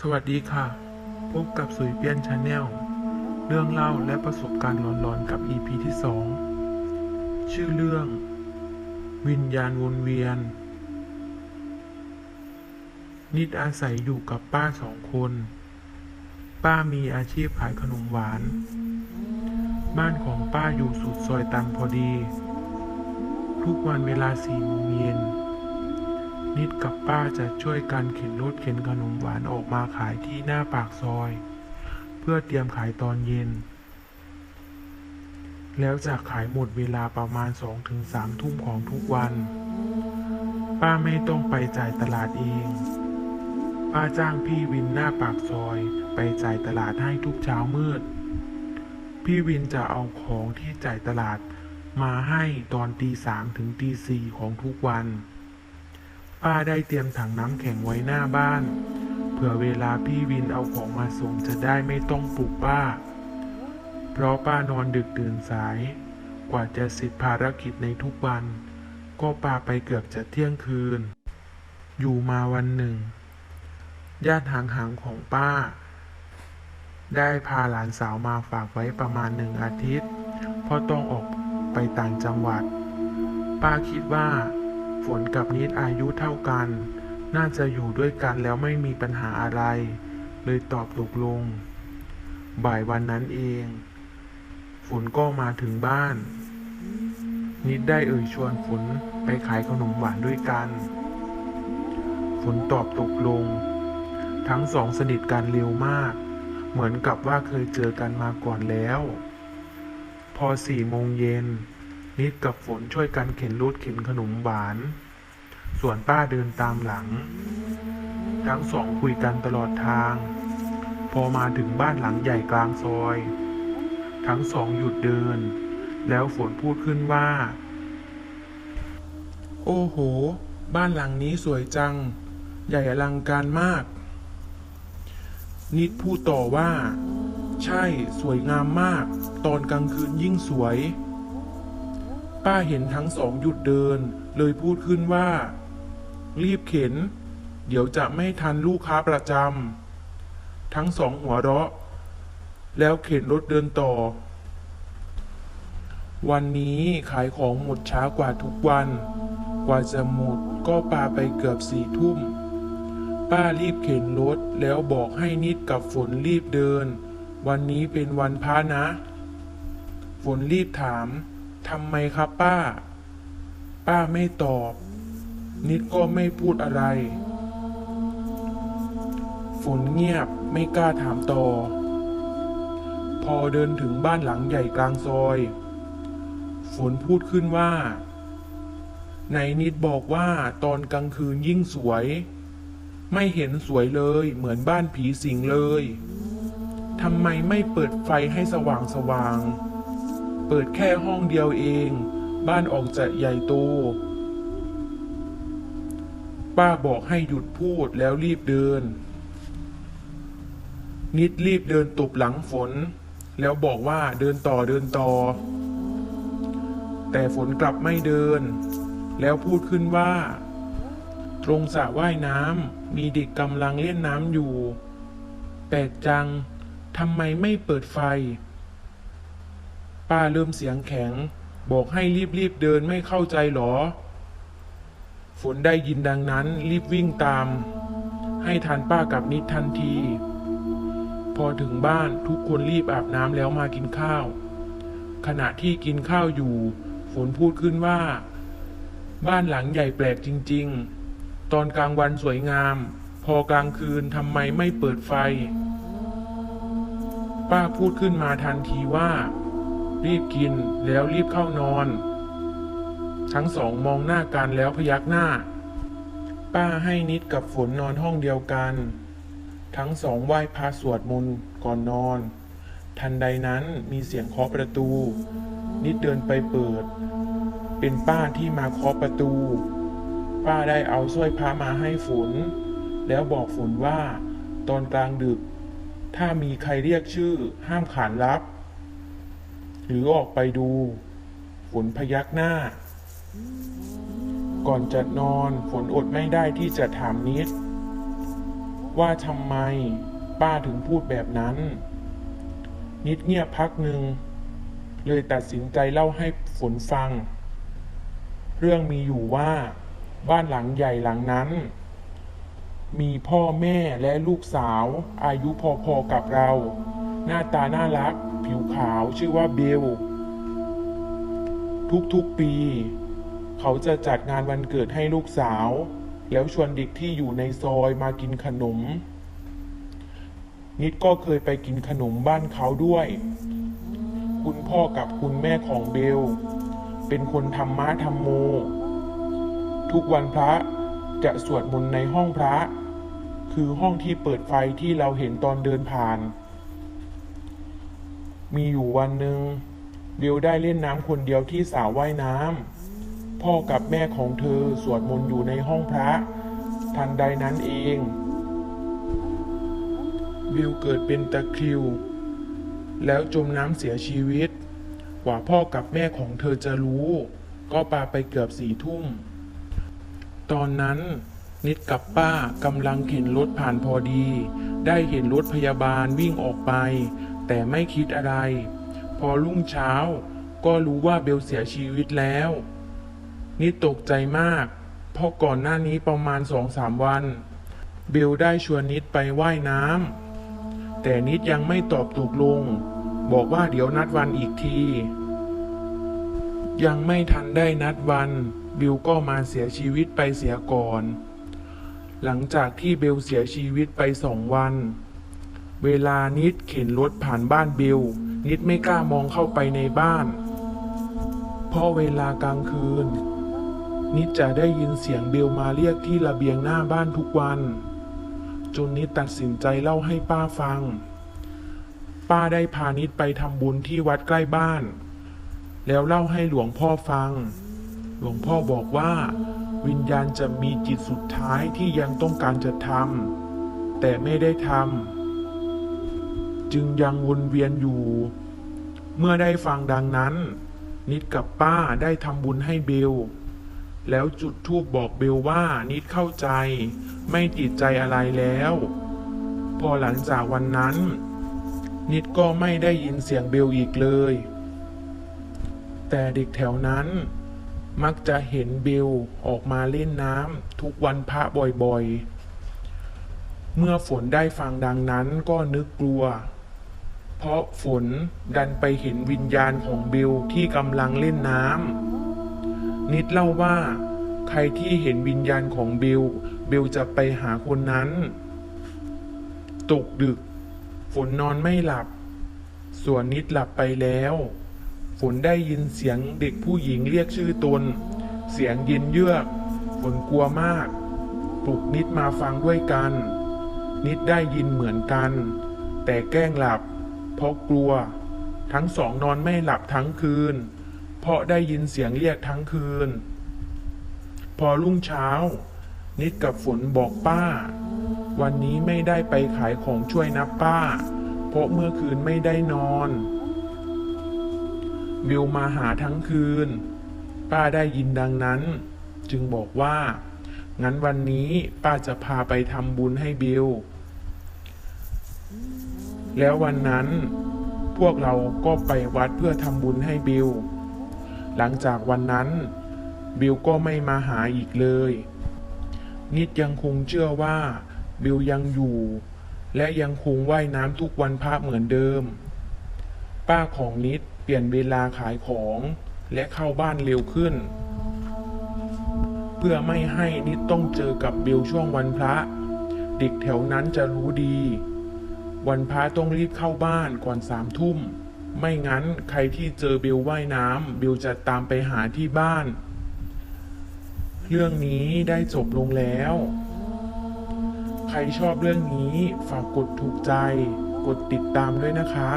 สวัสดีค่ะ พบกับสุยเปียนชาแนล เรื่องเล่าและประสบการณ์หลอนๆกับ EP ที่สองชื่อเรื่อง วิญญาณวนเวียน นิดอาศัยอยู่กับป้าสองคน ป้ามีอาชีพขายขนมหวาน บ้านของป้าอยู่สุดซอยตันพอดี ทุกวันเวลาสี่โมงเย็น นิดกับป้าจะช่วยกันเข็นรถเข็นขนมหวานออกมาขายที่หน้าปากซอย เพื่อเตรียมขายตอนเย็น แล้วจะขายหมดเวลาประมาณสองถึงสามทุ่มของทุกวัน ป้าไม่ต้องไปจ่ายตลาดเอง ป้าจ้างพี่วินหน้าปากซอยไปจ่ายตลาดให้ทุกเช้ามืด พี่วินจะเอาของที่จ่ายตลาดมาให้ตอนตีสามถึงตีสี่ของทุกวัน ป้าได้เตรียมถังน้ำแข็งไว้หน้าบ้าน เผื่อเวลาพี่วินเอาของมาส่งจะได้ไม่ต้องปลุกป้า เพราะป้านอนดึกตื่นสาย กว่าจะเสร็จภารกิจในทุกวัน ก็ป้าไปเกือบจะเที่ยงคืน อยู่มาวันหนึ่ง ญาติห่างๆของป้า ได้พาหลานสาวมาฝากไว้ประมาณหนึ่งอาทิตย์ เพราะต้องออกไปต่างจังหวัด ป้าคิดว่า ฝนกับนิดอายุเท่ากัน น่าจะอยู่ด้วยกันแล้วไม่มีปัญหาอะไร เลยตอบตกลง บ่ายวันนั้นเอง ฝนก็มาถึงบ้าน นิดได้เอ่ยชวนฝนไปขายขนมหวานด้วยกัน ฝนตอบตกลง ทั้งสองสนิทกันเร็วมาก เหมือนกับว่าเคยเจอกันมาก่อนแล้ว พอสี่โมงเย็น นิดกับฝนช่วยกันเข็นรถเข็นขนมหวาน ส่วนป้าเดินตามหลัง ทั้งสองคุยกันตลอดทาง พอมาถึงบ้านหลังใหญ่กลางซอย ทั้งสองหยุดเดิน แล้วฝนพูดขึ้นว่า โอ้โห บ้านหลังนี้สวยจัง ใหญ่อลังการมาก นิดพูดต่อว่า ใช่สวยงามมาก ตอนกลางคืนยิ่งสวย ป้าเห็นทั้งสองหยุดเดิน เลยพูดขึ้นว่า รีบเข็น เดี๋ยวจะไม่ทันลูกค้าประจำทั้งสองหัวเราะ แล้วเข็นรถเดินต่อ วันนี้ขายของหมดช้ากว่าทุกวัน กว่าจะหมดก็ปาไปเกือบสี่ทุ่ม ป้ารีบเข็นรถแล้วบอกให้นิดกับฝนรีบเดิน วันนี้เป็นวันพระนะ ฝนรีบถาม ทำไมครับป้า ป้าไม่ตอบ นิดก็ไม่พูดอะไร ฝนเงียบไม่กล้าถามต่อ พอเดินถึงบ้านหลังใหญ่กลางซอย ฝนพูดขึ้นว่า ในนิดบอกว่าตอนกลางคืนยิ่งสวย ไม่เห็นสวยเลยเหมือนบ้านผีสิงเลยทำไมไม่เปิดไฟให้สว่างสว่าง เปิดแค่ห้องเดียวเอง บ้านออกจะใหญ่โต ป้าบอกให้หยุดพูดแล้วรีบเดิน นิดรีบเดินตบหลังฝน แล้วบอกว่าเดินต่อเดินต่อ แต่ฝนกลับไม่เดิน แล้วพูดขึ้นว่า ตรงสระว่ายน้ำมีเด็กกำลังเล่นน้ำอยู่ แปลกจังทำไมไม่เปิดไฟ ป้าเริ่มเสียงแข็ง บอกให้รีบๆเดินไม่เข้าใจหรอ ฝนได้ยินดังนั้นรีบวิ่งตาม ให้ทันป้ากับนิดทันที พอถึงบ้านทุกคนรีบอาบน้ำแล้วมากินข้าว ขณะที่กินข้าวอยู่ ฝนพูดขึ้นว่า บ้านหลังใหญ่แปลกจริง ๆ ตอนกลางวันสวยงาม พอกลางคืนทำไมไม่เปิดไฟ ป้าพูดขึ้นมาทันทีว่า รีบกินแล้วรีบเข้านอน ทั้งสองมองหน้ากันแล้วพยักหน้า ป้าให้นิดกับฝนนอนห้องเดียวกัน ทั้งสองไหว้พระสวดมนต์ก่อนนอน ทันใดนั้นมีเสียงเคาะประตู นิดเดินไปเปิด เป็นป้าที่มาเคาะประตู ป้าได้เอาสร้อยพระมาให้ฝน แล้วบอกฝนว่า ตอนกลางดึก ถ้ามีใครเรียกชื่อห้ามขานรับ หรือออกไปดูฝนพยักหน้า ก่อนจะนอนฝนอดไม่ได้ที่จะถามนิด ว่าทำไมป้าถึงพูดแบบนั้น นิดเงียบพักหนึ่ง เลยตัดสินใจเล่าให้ฝนฟัง เรื่องมีอยู่ว่าบ้านหลังใหญ่หลังนั้น มีพ่อแม่และลูกสาวอายุพอๆกับเรา หน้าตาน่ารัก ผิวขาวชื่อว่าเบล ทุกๆปี เขาจะจัดงานวันเกิดให้ลูกสาว แล้วชวนเด็กที่อยู่ในซอยมากินขนม นิดก็เคยไปกินขนมบ้านเขาด้วย คุณพ่อกับคุณแม่ของเบล เป็นคนธรรมะธรรมโม ทุกวันพระจะสวดมนต์ในห้องพระ คือห้องที่เปิดไฟที่เราเห็นตอนเดินผ่าน มีอยู่วันหนึ่งเบลได้เล่นน้ำคนเดียวที่สระว่ายน้ำพ่อกับแม่ของเธอสวดมนต์อยู่ในห้องพระ ทันใดนั้นเองเบลเกิดเป็นตะคริว แล้วจมน้ำเสียชีวิต กว่าพ่อกับแม่ของเธอจะรู้ ก็ปาไปเกือบสี่ทุ่ม ตอนนั้นนิดกับป้ากำลังเข็นรถผ่านพอดี ได้เห็นรถพยาบาลวิ่งออกไป แต่ไม่คิดอะไร พอรุ่งเช้า ก็รู้ว่าเบลเสียชีวิตแล้วนิดตกใจมาก เพราะก่อนหน้านี้ประมาณสองสามวัน เบลได้ชวนนิดไปไว่ายน้ำแต่นิดยังไม่ตอบตกลง บอกว่าเดี๋ยวนัดวันอีกที ยังไม่ทันได้นัดวัน บิลก็มาเสียชีวิตไปเสียก่อน หลังจากที่เบลเสียชีวิตไปสองวัน เวลานิดเข็นรถผ่านบ้านเบลนิดไม่กล้ามองเข้าไปในบ้าน เพราะเวลากลางคืน นิดจะได้ยินเสียงเบลมาเรียกที่ระเบียงหน้าบ้านทุกวันจนนิดตัดสินใจเล่าให้ป้าฟัง ป้าได้พานิดไปทำบุญที่วัดใกล้บ้าน แล้วเล่าให้หลวงพ่อฟัง หลวงพ่อบอกว่า วิญญาณจะมีจิตสุดท้ายที่ยังต้องการจะทำแต่ไม่ได้ทำ จึงยังวนเวียนอยู่ เมื่อได้ฟังดังนั้น นิดกับป้าได้ทำบุญให้เบล แล้วจุดธูปบอกเบลว่านิดเข้าใจ ไม่ติดใจอะไรแล้ว พอหลังจากวันนั้น นิดก็ไม่ได้ยินเสียงเบลอีกเลย แต่เด็กแถวนั้นมักจะเห็นเบลออกมาเล่นน้ำทุกวันพระบ่อยๆ เมื่อฝนได้ฟังดังนั้นก็นึกกลัว เพราะฝนดันไปเห็นวิญญาณของเบลที่กำลังเล่นน้ำนิดเล่าว่า ใครที่เห็นวิญญาณของเบลเบลจะไปหาคนนั้น ตกดึก ฝนนอนไม่หลับ ส่วนนิดหลับไปแล้ว ฝนได้ยินเสียงเด็กผู้หญิงเรียกชื่อตน เสียงเย็นเยือก ฝนกลัวมาก ปลุกนิดมาฟังด้วยกัน นิดได้ยินเหมือนกัน แต่แกล้งหลับ เพราะกลัว ทั้งสองนอนไม่หลับทั้งคืน เพราะได้ยินเสียงเรียกทั้งคืน พอรุ่งเช้า นิดกับฝนบอกป้า วันนี้ไม่ได้ไปขายของช่วยนะป้า เพราะเมื่อคืนไม่ได้นอนบิวมาหาทั้งคืน ป้าได้ยินดังนั้น จึงบอกว่า งั้นวันนี้ป้าจะพาไปทำบุญให้บิว แล้ววันนั้นพวกเราก็ไปวัดเพื่อทำบุญให้บิว หลังจากวันนั้น บิวก็ไม่มาหาอีกเลย นิดยังคงเชื่อว่า บิวยังอยู่ และยังคงว่ายน้ำทุกวันพระเหมือนเดิม ป้าของนิดเปลี่ยนเวลาขายของและเข้าบ้านเร็วขึ้น เพื่อไม่ให้นิดต้องเจอกับบิวช่วงวันพระ เด็กแถวนั้นจะรู้ดี วันพระต้องรีบเข้าบ้านก่อนสามทุ่ม ไม่งั้นใครที่เจอบิวว่ายน้ำบิวจะตามไปหาที่บ้าน เรื่องนี้ได้จบลงแล้ว ใครชอบเรื่องนี้ฝากกดถูกใจ กดติดตามด้วยนะคะ